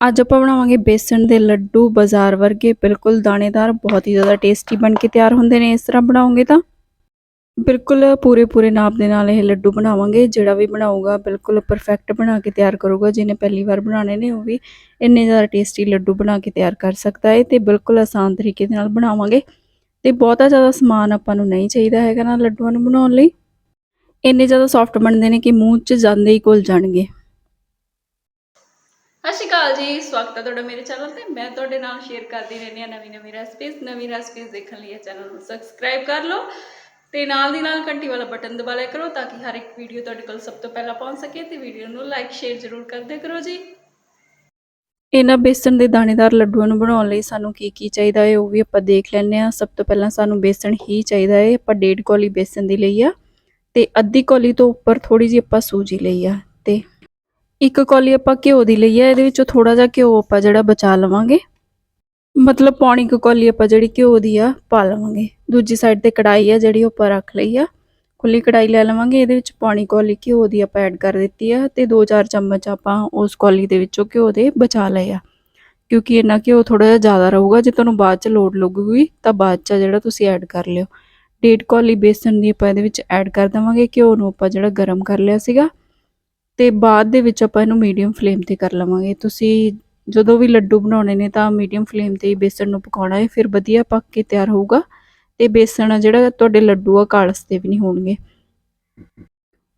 ਅੱਜ ਆਪਾਂ ਬਣਾਵਾਂਗੇ ਬੇਸਣ ਦੇ ਲੱਡੂ ਬਾਜ਼ਾਰ ਵਰਗੇ, ਬਿਲਕੁਲ ਦਾਣੇਦਾਰ, ਬਹੁਤ ਹੀ ਜ਼ਿਆਦਾ ਟੇਸਟੀ ਬਣ ਕੇ ਤਿਆਰ ਹੁੰਦੇ ਨੇ ਇਸ ਤਰ੍ਹਾਂ ਬਣਾਉਂਗੇ ਤਾਂ। ਬਿਲਕੁਲ ਪੂਰੇ ਪੂਰੇ ਨਾਪ ਦੇ ਨਾਲ ਇਹ ਲੱਡੂ ਬਣਾਵਾਂਗੇ, ਜਿਹੜਾ ਵੀ ਬਣਾਊਗਾ ਬਿਲਕੁਲ ਪਰਫੈਕਟ ਬਣਾ ਕੇ ਤਿਆਰ ਕਰੂਗਾ, ਜਿਹਨੇ ਪਹਿਲੀ ਵਾਰ ਬਣਾਉਣੇ ਨੇ ਉਹ ਵੀ ਇੰਨੇ ਜ਼ਿਆਦਾ ਟੇਸਟੀ ਲੱਡੂ ਬਣਾ ਕੇ ਤਿਆਰ ਕਰ ਸਕਦਾ ਹੈ ਤੇ ਬਿਲਕੁਲ ਆਸਾਨ ਤਰੀਕੇ ਦੇ ਨਾਲ ਬਣਾਵਾਂਗੇ। ਤੇ ਬਹੁਤਾ ਜ਼ਿਆਦਾ ਸਮਾਨ ਆਪਾਂ ਨੂੰ ਨਹੀਂ ਚਾਹੀਦਾ ਹੈਗਾ ਨਾ ਲੱਡੂਆਂ ਨੂੰ ਬਣਾਉਣ ਲਈ। ਇੰਨੇ ਜ਼ਿਆਦਾ ਸੌਫਟ ਬਣਦੇ ਨੇ ਕਿ ਮੂੰਹ 'ਚ ਜਾਂਦੇ ਹੀ ਘੁਲ ਜਾਣਗੇ। ਅਕਾਲ ਜੀ, ਸਵਾਗਤ ਹੈ ਤੁਹਾਡਾ ਮੇਰੇ ਚੈਨਲ ਤੇ। ਮੈਂ ਤੁਹਾਡੇ ਨਾਲ ਸ਼ੇਅਰ ਕਰਦੀ ਰਹਿੰਦੀ ਹਾਂ ਨਵੀਂ ਨਵੀਂ ਰੈਸਪੀਜ਼ ਨਵੀਂ ਰੈਸਪੀਜ਼ ਦੇਖਣ ਲਈ ਇਹ ਚੈਨਲ ਨੂੰ ਸਬਸਕ੍ਰਾਈਬ ਕਰ ਲਓ ਤੇ ਨਾਲ ਦੀ ਨਾਲ ਘੰਟੀ ਵਾਲਾ ਬਟਨ ਦਬਾ ਲਿਆ ਕਰੋ ਤਾਂ ਕਿ ਹਰ ਇੱਕ ਵੀਡੀਓ ਤੁਹਾਡੇ ਕੋਲ ਸਭ ਤੋਂ ਪਹਿਲਾਂ ਪਹੁੰਚ ਸਕੇ ਤੇ ਵੀਡੀਓ ਨੂੰ ਲਾਈਕ ਸ਼ੇਅਰ ਜ਼ਰੂਰ ਕਰਦੇ ਕਰੋ ਜੀ। ਇਹਨਾਂ ਬੇਸਣ ਦੇ ਦਾਣੇਦਾਰ ਲੱਡੂਆਂ ਨੂੰ ਬਣਾਉਣ ਲਈ ਸਾਨੂੰ ਕੀ ਕੀ ਚਾਹੀਦਾ ਹੈ ਉਹ ਵੀ ਆਪਾਂ ਦੇਖ ਲੈਂਦੇ ਹਾਂ। ਸਭ ਤੋਂ ਪਹਿਲਾਂ ਸਾਨੂੰ ਬੇਸਣ ਹੀ ਚਾਹੀਦਾ ਹੈ। ਆਪਾਂ ਡੇਢ ਕੌਲੀ ਬੇਸਣ ਦੀ ਲਈ ਆ ਤੇ ਅੱਧੀ ਕੌਲੀ ਤੋਂ ਉੱਪਰ ਥੋੜੀ ਜਿਹੀ ਆਪਾਂ ਸੂਜੀ ਲਈ ਆ ਤੇ ਇੱਕ ਕੌਲੀ ਆਪਾਂ ਘਿਓ ਦੀ ਲਈ ਆ ਇਹਦੇ ਵਿੱਚੋਂ ਥੋੜਾ ਜਿਹਾ ਘਿਓ ਆਪਾਂ ਜਿਹੜਾ ਬਚਾ ਲਵਾਂਗੇ। ਮਤਲਬ ਪੌਣੀ ਕੁ ਕੌਲੀ ਆਪਾਂ ਜਿਹੜੀ ਘਿਓ ਦੀ ਆ, ਪਾ ਲਵਾਂਗੇ। ਦੂਜੀ ਸਾਈਡ ਤੇ ਕੜਾਈ ਆ ਜਿਹੜੀ ਉਹ ਆਪਾਂ ਰੱਖ ਲਈ ਆ। ਖੁੱਲੀ ਕੜਾਈ ਲੈ ਲਵਾਂਗੇ, ਇਹਦੇ ਵਿੱਚ ਪੌਣੀ ਕੌਲੀ ਘਿਓ ਦੀ ਆਪਾਂ ਐਡ ਕਰ ਦਿੱਤੀ ਆ ਤੇ 2-4 ਚਮਚ ਆਪਾਂ ਉਸ ਕੌਲੀ ਦੇ ਵਿੱਚੋਂ ਘਿਓ ਦੇ ਬਚਾ ਲਏ ਆ। ਕਿਉਂਕਿ ਇਹਨਾਂ ਘਿਓ ਥੋੜਾ ਜਿਹਾ ਜ਼ਿਆਦਾ ਰਹੂਗਾ, ਜੇ ਤੁਹਾਨੂੰ ਬਾਅਦ ਚ ਲੋੜ ਲੱਗੂਗੀ, ਤਾਂ ਬਾਅਦ ਚ ਜਿਹੜਾ ਤੁਸੀਂ ਐਡ ਕਰ ਲਿਓ। ਡੇਢ ਕੌਲੀ ਬੇਸਨ ਦੀ ਆਪਾਂ ਇਹਦੇ ਵਿੱਚ ਐਡ ਕਰ ਦੇਵਾਂਗੇ, ਘਿਓ ਨੂੰ ਆਪਾਂ ਜਿਹੜਾ ਗਰਮ ਕਰ ਲਿਆ ਸੀਗਾ। ਤੇ ਬਾਅਦ ਦੇ ਵਿੱਚ ਆਪਾਂ ਇਹਨੂੰ ਮੀਡੀਅਮ ਫਲੇਮ ਤੇ ਕਰ ਲਵਾਂਗੇ। ਤੁਸੀਂ ਜਦੋਂ ਵੀ ਲੱਡੂ ਬਣਾਉਣੇ ਨੇ ਤਾਂ ਮੀਡੀਅਮ ਫਲੇਮ ਤੇ ਹੀ ਬੇਸਣ ਨੂੰ ਪਕਾਉਣਾ ਹੈ, ਫਿਰ ਵਧੀਆ ਪੱਕ ਕੇ ਤਿਆਰ ਹੋਊਗਾ ਤੇ ਬੇਸਣ ਆ ਜਿਹੜਾ ਤੁਹਾਡੇ ਲੱਡੂ ਆ, ਕਾਲਸ 'ਤੇ ਵੀ ਨਹੀਂ ਹੋਣਗੇ।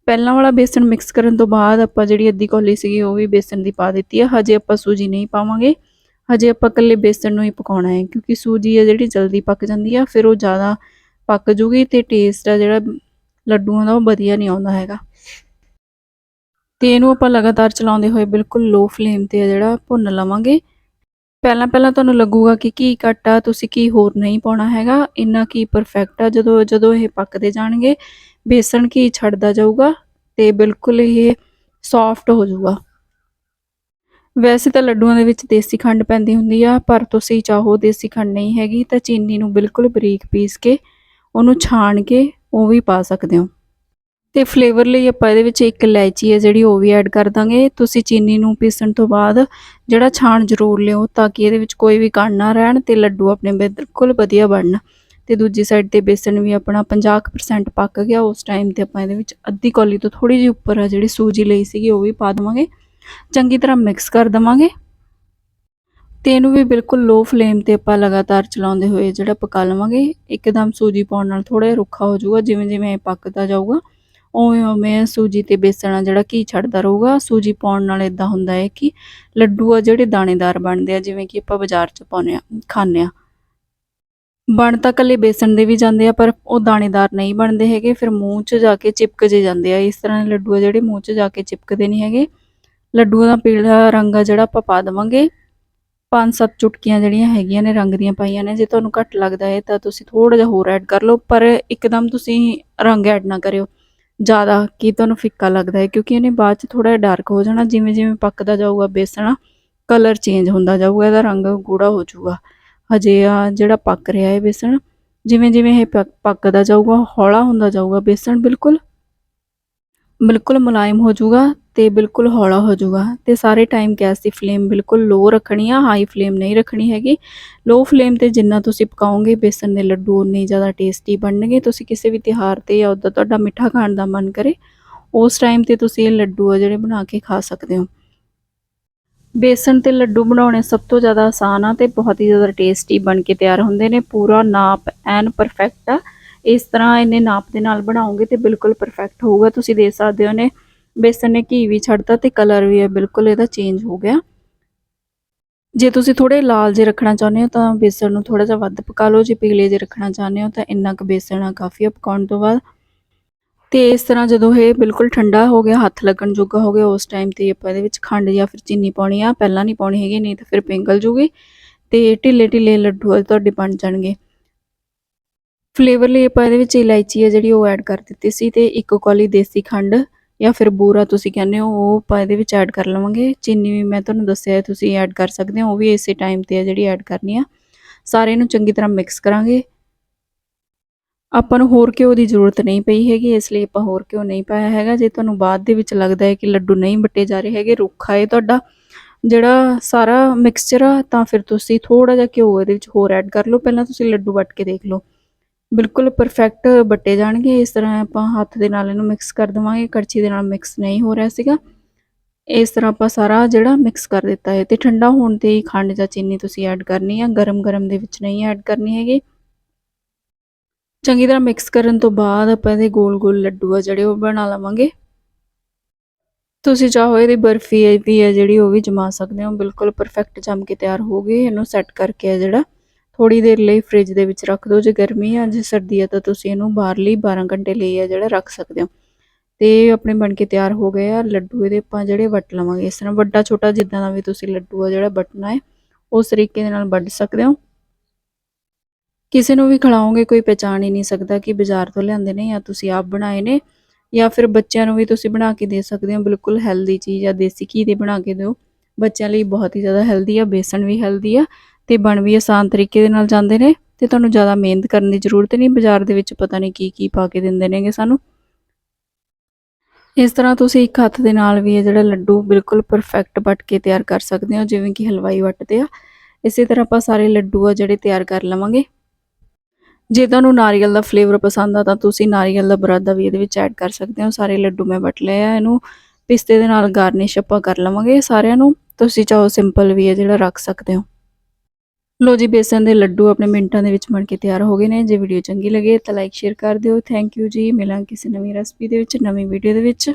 ਪਹਿਲਾਂ ਵਾਲਾ ਬੇਸਣ ਮਿਕਸ ਕਰਨ ਤੋਂ ਬਾਅਦ ਆਪਾਂ ਜਿਹੜੀ ਅੱਧੀ ਕੌਲੀ ਸੀਗੀ, ਉਹ ਵੀ ਬੇਸਣ ਦੀ ਪਾ ਦਿੱਤੀ ਆ। ਹਜੇ ਆਪਾਂ ਸੂਜੀ ਨਹੀਂ ਪਾਵਾਂਗੇ। ਹਜੇ ਆਪਾਂ ਇਕੱਲੇ ਬੇਸਣ ਨੂੰ ਹੀ ਪਕਾਉਣਾ ਹੈ, ਕਿਉਂਕਿ ਸੂਜੀ ਆ ਜਿਹੜੀ ਜਲਦੀ ਪੱਕ ਜਾਂਦੀ ਆ, ਫਿਰ ਉਹ ਜ਼ਿਆਦਾ ਪੱਕ ਜੂਗੀ ਤੇ ਟੇਸਟ ਆ ਜਿਹੜਾ ਲੱਡੂਆਂ ਦਾ, ਉਹ ਵਧੀਆ ਨਹੀਂ ਆਉਂਦਾ ਹੈਗਾ। ਤੇ ਇਹਨੂੰ ਆਪਾਂ ਲਗਾਤਾਰ ਚਲਾਉਂਦੇ ਹੋਏ ਬਿਲਕੁਲ ਲੋ ਫਲੇਮ ਤੇ ਆ ਜਿਹੜਾ, ਭੁੰਨ ਲਵਾਂਗੇ। ਪਹਿਲਾਂ ਪਹਿਲਾਂ ਤੁਹਾਨੂੰ ਲੱਗੂਗਾ ਕਿ ਕੀ ਘੱਟ ਆ, ਤੁਸੀਂ ਕੀ ਹੋਰ ਨਹੀਂ ਪਾਉਣਾ ਹੈਗਾ। ਇੰਨਾ ਕੀ ਪਰਫੈਕਟ ਆ, ਜਦੋਂ ਜਦੋਂ ਇਹ ਪੱਕਦੇ ਜਾਣਗੇ, ਬੇਸਣ ਕੀ ਛੱਡਦਾ ਜਾਊਗਾ ਤੇ ਬਿਲਕੁਲ ਇਹ ਸੌਫਟ ਹੋ ਜਾਊਗਾ। ਵੈਸੇ ਤਾਂ ਲੱਡੂਆਂ ਦੇ ਵਿੱਚ ਦੇਸੀ ਖੰਡ ਪੈਂਦੀ ਹੁੰਦੀ ਆ, ਪਰ ਤੁਸੀਂ ਚਾਹੋ ਦੇਸੀ ਖੰਡ ਨਹੀਂ ਹੈਗੀ, ਤਾਂ ਚੀਨੀ ਨੂੰ ਬਿਲਕੁਲ ਬਰੀਕ ਪੀਸ ਕੇ ਉਹਨੂੰ ਛਾਣ ਕੇ ਉਹ ਵੀ ਪਾ ਸਕਦੇ ਹੋ। ਤੇ ਫਲੇਵਰ ਲਈ ਆਪਾਂ ਇਹਦੇ ਵਿੱਚ ਇੱਕ ਇਲਾਇਚੀ ਹੈ ਜਿਹੜੀ ਉਹ ਵੀ ਐਡ ਕਰ ਦਾਂਗੇ। ਤੁਸੀਂ ਚੀਨੀ ਨੂੰ ਪੀਸਣ ਤੋਂ ਬਾਅਦ ਜਿਹੜਾ ਛਾਣ ਜ਼ਰੂਰ ਲਿਓ ਤਾਂ ਕਿ ਇਹਦੇ ਵਿੱਚ ਕੋਈ ਵੀ ਕਣ ਨਾ ਰਹਿਣ ਤੇ ਲੱਡੂ ਆਪਣੇ ਬਿਲਕੁਲ ਵਧੀਆ ਬਣਨ। ਤੇ ਦੂਜੀ ਸਾਈਡ ਤੇ ਬੇਸਣ ਵੀ ਆਪਣਾ 50% ਪੱਕ ਗਿਆ। ਉਸ ਟਾਈਮ ਤੇ ਆਪਾਂ ਇਹਦੇ ਵਿੱਚ ਅੱਧੀ ਕੌਲੀ ਤੋਂ ਥੋੜੀ ਜਿਹੀ ਉੱਪਰ ਆ ਜਿਹੜੀ ਸੂਜੀ ਲਈ ਸੀਗੀ, ਉਹ ਵੀ ਪਾ ਦਵਾਂਗੇ। ਚੰਗੀ ਤਰ੍ਹਾਂ ਮਿਕਸ ਕਰ ਦਵਾਂਗੇ। ਤੇ ਇਹਨੂੰ ਵੀ ਬਿਲਕੁਲ ਲੋ ਫਲੇਮ ਤੇ ਆਪਾਂ ਲਗਾਤਾਰ ਚਲਾਉਂਦੇ ਹੋਏ ਜਿਹੜਾ ਪਕਾ ਲਵਾਂਗੇ। ਇੱਕਦਮ ਸੂਜੀ ਪਾਉਣ ਨਾਲ ਥੋੜਾ ਜਿਹਾ ਰੁੱਖਾ ਹੋ ਜਾਊਗਾ ਜਿਵੇਂ ਜਿਵੇਂ ਇਹ ਪੱਕਦਾ ਜਾਊਗਾ। ਉਵੇਂ ਉਵੇਂ ਸੂਜੀ ਤੇ ਬੇਸਣ ਆ ਜਿਹੜਾ ਘੀ ਛੱਡਦਾ ਰਹੂਗਾ। ਸੂਜੀ ਪਾਉਣ ਨਾਲ ਇਦਾਂ ਹੁੰਦਾ ਹੈ ਕਿ ਲੱਡੂ ਆ ਜਿਹੜੇ ਦਾਣੇਦਾਰ ਬਣਦੇ ਆ, ਜਿਵੇਂ ਕਿ ਆਪਾਂ ਬਾਜ਼ਾਰ 'ਚ ਪਾਉਂਦੇ ਆ, ਖਾਂਦੇ ਆ। ਬਣ ਤਾਂ ਕੱਲੇ ਬੇਸਣ ਦੇ ਵੀ ਜਾਂਦੇ ਆ, ਪਰ ਉਹ ਦਾਣੇਦਾਰ ਨਹੀਂ ਬਣਦੇ ਹੈਗੇ। ਫਿਰ ਮੂੰਹ 'ਚ ਜਾ ਕੇ ਚਿਪਕ ਜੇ ਜਾਂਦੇ ਆ। ਇਸ ਤਰ੍ਹਾਂ ਲੱਡੂ ਆ ਜਿਹੜੇ ਮੂੰਹ 'ਚ ਜਾ ਕੇ ਚਿਪਕਦੇ ਨਹੀਂ ਹੈਗੇ। ਲੱਡੂਆਂ ਦਾ ਪੀਲਾ ਰੰਗ ਆ ਜਿਹੜਾ ਆਪਾਂ ਪਾ ਦੇਵਾਂਗੇ। ਪੰਜ ਸੱਤ ਚੁਟਕੀਆਂ ਜਿਹੜੀਆਂ ਹੈਗੀਆਂ ਨੇ, ਰੰਗ ਦੀਆਂ ਪਾਈਆਂ ਨੇ। ਜੇ ਤੁਹਾਨੂੰ ਘੱਟ ਲੱਗਦਾ ਹੈ ਤਾਂ ਤੁਸੀਂ ਥੋੜਾ ਜਿਹਾ ਹੋਰ ਐਡ ਕਰ ਲਓ, ਪਰ ਇੱਕਦਮ ਤੁਸੀਂ ਰੰਗ ਐਡ ਨਾ ਕਰਿਓ। ਜ਼ਿਆਦਾ ਕੀ ਤੁਹਾਨੂੰ ਫਿੱਕਾ ਲੱਗਦਾ ਹੈ, ਕਿਉਂਕਿ ਇਹਨੇ ਬਾਅਦ ਚ ਥੋੜਾ ਡਾਰਕ ਹੋ ਜਾਣਾ, ਜਿਵੇਂ ਜਿਵੇਂ ਪੱਕਦਾ ਜਾਊਗਾ ਬੇਸਣ ਕਲਰ ਚੇਂਜ ਹੁੰਦਾ ਜਾਊਗਾ, ਇਹਦਾ ਰੰਗ ਗੂੜਾ ਹੋ ਜਾਊਗਾ। ਹਜੇ ਆ ਜਿਹੜਾ ਪੱਕ ਰਿਹਾ ਹੈ ਬੇਸਣ ਜਿਵੇਂ ਜਿਵੇਂ ਇਹ ਪੱਕਦਾ ਜਾਊਗਾ, ਹੌਲਾ ਹੁੰਦਾ ਜਾਊਗਾ ਬੇਸਣ ਬਿਲਕੁਲ ਬਿਲਕੁਲ ਮੁਲਾਇਮ ਹੋ ਜਾਊਗਾ ਤੇ ਬਿਲਕੁਲ ਹੌਲਾ ਹੋ ਜਾਊਗਾ ਤੇ ਸਾਰੇ ਟਾਈਮ ਗੈਸ ਦੀ ਫਲੇਮ ਬਿਲਕੁਲ ਲੋ ਰੱਖਣੀ ਆ ਹਾਈ ਫਲੇਮ ਨਹੀਂ ਰੱਖਣੀ ਹੈਗੀ ਲੋ ਫਲੇਮ ਤੇ ਜਿੰਨਾ ਤੁਸੀਂ ਪਕਾਓਗੇ ਬੇਸਣ ਦੇ ਲੱਡੂ ਉਨੇ ਹੀ ਜ਼ਿਆਦਾ ਟੇਸਟੀ ਬਣਨਗੇ ਤੁਸੀਂ ਕਿਸੇ ਵੀ ਤਿਹਾਰ ਤੇ ਜਾਂ ਉਦੋਂ ਤੁਹਾਡਾ ਮਿੱਠਾ ਖਾਣ ਦਾ ਮਨ ਕਰੇ ਉਸ ਟਾਈਮ ਤੇ ਤੁਸੀਂ ਇਹ ਲੱਡੂ ਆ ਜਿਹੜੇ ਬਣਾ ਕੇ ਖਾ ਸਕਦੇ ਹੋ ਬੇਸਣ ਤੇ ਲੱਡੂ ਬਣਾਉਣੇ ਸਭ ਤੋਂ ਜ਼ਿਆਦਾ ਆਸਾਨ ਆ ਤੇ ਬਹੁਤ ਹੀ ਜ਼ਿਆਦਾ ਟੇਸਟੀ ਬਣ ਕੇ ਤਿਆਰ ਹੁੰਦੇ ਨੇ ਪੂਰਾ ਨਾਪ ਐਨ ਪਰਫੈਕਟ ਆ ਇਸ ਤਰ੍ਹਾਂ ਇਹਨੇ ਨਾਪ ਦੇ ਨਾਲ ਬਣਾਓਗੇ ਤੇ ਬਿਲਕੁਲ ਪਰਫੈਕਟ ਹੋਊਗਾ ਤੁਸੀਂ ਦੇਖ ਸਕਦੇ ਹੋ ਨੇ ਬੇਸਣ ਨੇ ਘੀ ਵੀ ਛੱਡਤਾ ਤੇ ਕਲਰ ਵੀ ਹੈ, ਬਿਲਕੁਲ ਇਹਦਾ ਚੇਂਜ ਹੋ ਗਿਆ। ਜੇ ਤੁਸੀਂ ਥੋੜੇ ਲਾਲ ਜੇ ਰੱਖਣਾ ਚਾਹੁੰਦੇ ਹੋ ਤਾਂ ਬੇਸਣ ਨੂੰ ਥੋੜਾ ਜਿਹਾ ਵੱਧ ਪਕਾ ਲਓ, ਜੇ ਪੀਲੇ ਜੇ ਰੱਖਣਾ ਚਾਹੁੰਦੇ ਹੋ ਤਾਂ ਇੰਨਾ ਕੁ ਬੇਸਣ ਆ ਕਾਫੀ ਆ ਪਕਾਉਣ ਤੋਂ ਬਾਅਦ। ਤੇ ਇਸ ਤਰ੍ਹਾਂ ਜਦੋਂ ਇਹ ਬਿਲਕੁਲ ਠੰਡਾ ਹੋ ਗਿਆ, ਹੱਥ ਲੱਗਣ ਜੋਗਾ ਹੋ ਗਿਆ, ਉਸ ਟਾਈਮ ਤੇ ਆਪਾਂ ਇਹਦੇ ਵਿੱਚ ਖੰਡ ਜਾਂ ਫਿਰ ਚੀਨੀ ਪਾਉਣੀ ਆ। ਪਹਿਲਾਂ ਨਹੀਂ ਪਾਉਣੀ ਹੈਗੀ, ਨਹੀਂ ਤਾਂ ਫਿਰ ਪਿੰਗਲ ਜੂਗੀ। ਤੇ ਢਿੱਲੇ ਢਿੱਲੇ ਲੱਡੂ ਤੁਹਾਡੇ ਬਣ ਜਾਣਗੇ। ਫਲੇਵਰ ਲਈ ਆਪਾਂ ਇਹਦੇ ਵਿੱਚ ਇਲਾਇਚੀ ਹੈ ਜਿਹੜੀ ਉਹ ਐਡ ਕਰ ਦਿੱਤੀ ਸੀ ਤੇ ਇੱਕ ਕੌਲੀ ਦੇਸੀ ਖੰਡ। ਜਾਂ ਫਿਰ ਬੂਰਾ ਤੁਸੀਂ ਕਹਿੰਦੇ ਹੋ, ਉਹ ਆਪਾਂ ਇਹਦੇ ਵਿੱਚ ਐਡ ਕਰ ਲਵਾਂਗੇ। ਚੀਨੀ ਵੀ ਮੈਂ ਤੁਹਾਨੂੰ ਦੱਸਿਆ ਹੈ, ਤੁਸੀਂ ਐਡ ਕਰ ਸਕਦੇ ਹੋ, ਉਹ ਵੀ ਇਸੇ ਟਾਈਮ ਤੇ ਆ ਜਿਹੜੀ ਐਡ ਕਰਨੀ ਆ। ਸਾਰੇ ਨੂੰ ਚੰਗੀ ਤਰ੍ਹਾਂ ਮਿਕਸ ਕਰਾਂਗੇ। ਆਪਾਂ ਨੂੰ ਹੋਰ ਘਿਓ ਦੀ ਜ਼ਰੂਰਤ ਨਹੀਂ ਪਈ ਹੈਗੀ, ਇਸ ਲਈ ਆਪਾਂ ਹੋਰ ਘਿਓ ਨਹੀਂ ਪਾਇਆ ਹੈਗਾ। ਜੇ ਤੁਹਾਨੂੰ ਬਾਅਦ ਦੇ ਵਿੱਚ ਲੱਗਦਾ ਹੈ ਕਿ ਲੱਡੂ ਨਹੀਂ ਵੱਟੇ ਜਾ ਰਹੇ ਹੈਗੇ, ਰੁੱਖਾ ਹੈ ਤੁਹਾਡਾ। ਜਿਹੜਾ ਸਾਰਾ ਮਿਕਸਚਰ ਆ, ਤਾਂ ਫਿਰ ਤੁਸੀਂ ਥੋੜਾ ਜਿਹਾ ਘਿਓ ਇਹਦੇ ਵਿੱਚ ਹੋਰ ਐਡ ਕਰ ਲਓ। ਪਹਿਲਾਂ ਤੁਸੀਂ ਲੱਡੂ ਵੱਟ ਕੇ ਦੇਖ ਲਓ। ਬਿਲਕੁਲ ਪਰਫੈਕਟ ਵੱਟੇ ਜਾਣਗੇ। ਇਸ ਤਰ੍ਹਾਂ ਆਪਾਂ ਹੱਥ ਦੇ ਨਾਲ ਇਹਨੂੰ ਮਿਕਸ ਕਰ ਦੇਵਾਂਗੇ। ਕੜਛੀ ਦੇ ਨਾਲ ਮਿਕਸ ਨਹੀਂ ਹੋ ਰਿਹਾ ਸੀਗਾ। ਇਸ ਤਰ੍ਹਾਂ ਆਪਾਂ ਸਾਰਾ ਜਿਹੜਾ ਮਿਕਸ ਕਰ ਦਿੱਤਾ ਹੈ ਤੇ ਠੰਡਾ ਹੋਣ ਤੇ ਹੀ ਖੰਡ ਜਾਂ ਚੀਨੀ ਤੁਸੀਂ ਐਡ ਕਰਨੀ ਆ। ਗਰਮ ਗਰਮ ਦੇ ਵਿੱਚ ਨਹੀਂ ਐਡ ਕਰਨੀ ਹੈਗੀ। ਚੰਗੀ ਤਰ੍ਹਾਂ ਮਿਕਸ ਕਰਨ ਤੋਂ ਬਾਅਦ ਆਪਾਂ ਇਹਦੇ ਗੋਲ-ਗੋਲ ਲੱਡੂ ਆ ਜਿਹੜੇ ਉਹ ਬਣਾ ਲਵਾਂਗੇ। ਤੁਸੀਂ ਚਾਹੋ ਇਹਦੀ ਬਰਫੀ ਹੈ ਵੀ ਹੈ ਜਿਹੜੀ ਉਹ ਵੀ ਜਮਾ ਸਕਦੇ ਹੋ। ਬਿਲਕੁਲ ਪਰਫੈਕਟ ਜੰਮ ਕੇ ਤਿਆਰ ਹੋ ਗਈ। ਇਹਨੂੰ ਸੈੱਟ ਕਰਕੇ ਆ ਜਿਹੜਾ ਥੋੜੀ ਦੇਰ ਲਈ ਫ੍ਰਿਜ ਦੇ ਵਿੱਚ ਰੱਖ ਦਿਓ। ਜੇ ਗਰਮੀ ਆ, ਜੇ ਸਰਦੀ ਆ, ਤਾਂ ਤੁਸੀਂ ਇਹਨੂੰ ਬਾਹਰਲੀ 12 ਘੰਟੇ ਲਈ ਆ ਜਿਹੜਾ ਰੱਖ ਸਕਦੇ ਹੋ। ਤੇ ਆਪਣੇ ਬਣ ਕੇ ਤਿਆਰ ਹੋ ਗਏ ਆ। ਲੱਡੂ ਇਹਦੇ ਆਪਾਂ ਜਿਹੜੇ ਵੱਟ ਲਵਾਂਗੇ। ਇਸ ਤਰ੍ਹਾਂ ਵੱਡਾ, ਛੋਟਾ ਜਿੱਦਾਂ ਦਾ ਵੀ ਤੁਸੀਂ ਲੱਡੂ ਆ ਜਿਹੜਾ ਵੱਟਣਾ ਹੈ, ਉਸ ਤਰੀਕੇ ਦੇ ਨਾਲ ਵੱਢ ਸਕਦੇ ਹੋ। ਕਿਸੇ ਨੂੰ ਵੀ ਖਿਲਾਓਗੇ, ਕੋਈ ਪਹਿਚਾਣ ਹੀ ਨਹੀਂ ਸਕਦਾ ਕਿ ਬਾਜ਼ਾਰ ਤੋਂ ਲਿਆਂਦੇ ਨੇ ਜਾਂ ਤੁਸੀਂ ਆਪ ਬਣਾਏ ਨੇ ਜਾਂ ਫਿਰ ਬੱਚਿਆਂ ਨੂੰ ਵੀ ਤੁਸੀਂ ਬਣਾ ਕੇ ਦੇ ਸਕਦੇ ਹੋ। ਬਿਲਕੁਲ ਹੈਲਦੀ ਚੀਜ਼ ਆ, ਦੇਸੀ ਘੀ ਦੇ ਬਣਾ ਕੇ ਦਿਓ। ਬੱਚਿਆਂ ਲਈ ਬਹੁਤ ਹੀ ਜ਼ਿਆਦਾ ਹੈਲਦੀ ਆ, ਬੇਸਣ ਵੀ ਹੈਲਦੀ ਆ। ਤੇ ਬਣ ਵੀ ਆਸਾਨ ਤਰੀਕੇ ਦੇ ਨਾਲ ਜਾਂਦੇ ਨੇ ਤੇ ਤੁਹਾਨੂੰ ਜ਼ਿਆਦਾ ਮਿਹਨਤ ਕਰਨ ਦੀ ਜ਼ਰੂਰਤ ਨਹੀਂ, ਬਾਜ਼ਾਰ ਦੇ ਵਿੱਚ ਪਤਾ ਨਹੀਂ ਕੀ ਕੀ ਪਾ ਕੇ ਦਿੰਦੇ ਨੇਗੇ ਸਾਨੂੰ। ਇਸ ਤਰ੍ਹਾਂ ਤੁਸੀਂ ਇੱਕ ਹੱਥ ਦੇ ਨਾਲ ਵੀ ਇਹ ਜਿਹੜਾ ਲੱਡੂ ਬਿਲਕੁਲ ਪਰਫੈਕਟ ਵੱਟ ਕੇ ਤਿਆਰ ਕਰ ਸਕਦੇ ਹੋ, ਜਿਵੇਂ ਕਿ ਹਲਵਾਈ ਵੱਟਦੇ ਆ। ਇਸੇ ਤਰ੍ਹਾਂ ਆਪਾਂ ਸਾਰੇ ਲੱਡੂ ਆ ਜਿਹੜੇ ਤਿਆਰ ਕਰ ਲਵਾਂਗੇ। ਜੇ ਤੁਹਾਨੂੰ ਨਾਰੀਅਲ ਦਾ ਫਲੇਵਰ ਪਸੰਦ ਆ, ਤਾਂ ਤੁਸੀਂ ਨਾਰੀਅਲ ਦਾ ਬਰਾਦਾ ਵੀ ਇਹਦੇ ਵਿੱਚ ਐਡ ਕਰ ਸਕਦੇ ਹੋ। ਸਾਰੇ ਲੱਡੂ ਮੈਂ ਵੱਟ ਲਏ ਆ, ਇਹਨੂੰ ਪਿਸਤੇ ਦੇ ਨਾਲ ਗਾਰਨਿਸ਼ ਆਪਾਂ ਕਰ ਲਵਾਂਗੇ ਸਾਰਿਆਂ ਨੂੰ। ਤੁਸੀਂ ਚਾਹੋ ਸਿੰਪਲ ਵੀ ਹੈ ਜਿਹੜਾ ਰੱਖ ਸਕਦੇ ਹੋ। ਲੋ ਜੀ, ਬੇਸਨ ਦੇ ਲੱਡੂ ਆਪਣੇ ਮਿੰਟਾਂ ਦੇ ਵਿੱਚ ਬਣ ਕੇ ਤਿਆਰ ਹੋ ਗਏ ਨੇ। ਜੇ ਵੀਡੀਓ ਚੰਗੀ ਲੱਗੇ ਤਾਂ ਲਾਈਕ ਸ਼ੇਅਰ ਕਰ ਦਿਓ। ਥੈਂਕ ਯੂ ਜੀ। ਮਿਲਾਂਗੇ ਕਿਸੇ ਨਵੀਂ ਰੈਸਪੀ ਦੇ ਵਿੱਚ, ਨਵੀਂ ਵੀਡੀਓ ਦੇ ਵਿੱਚ।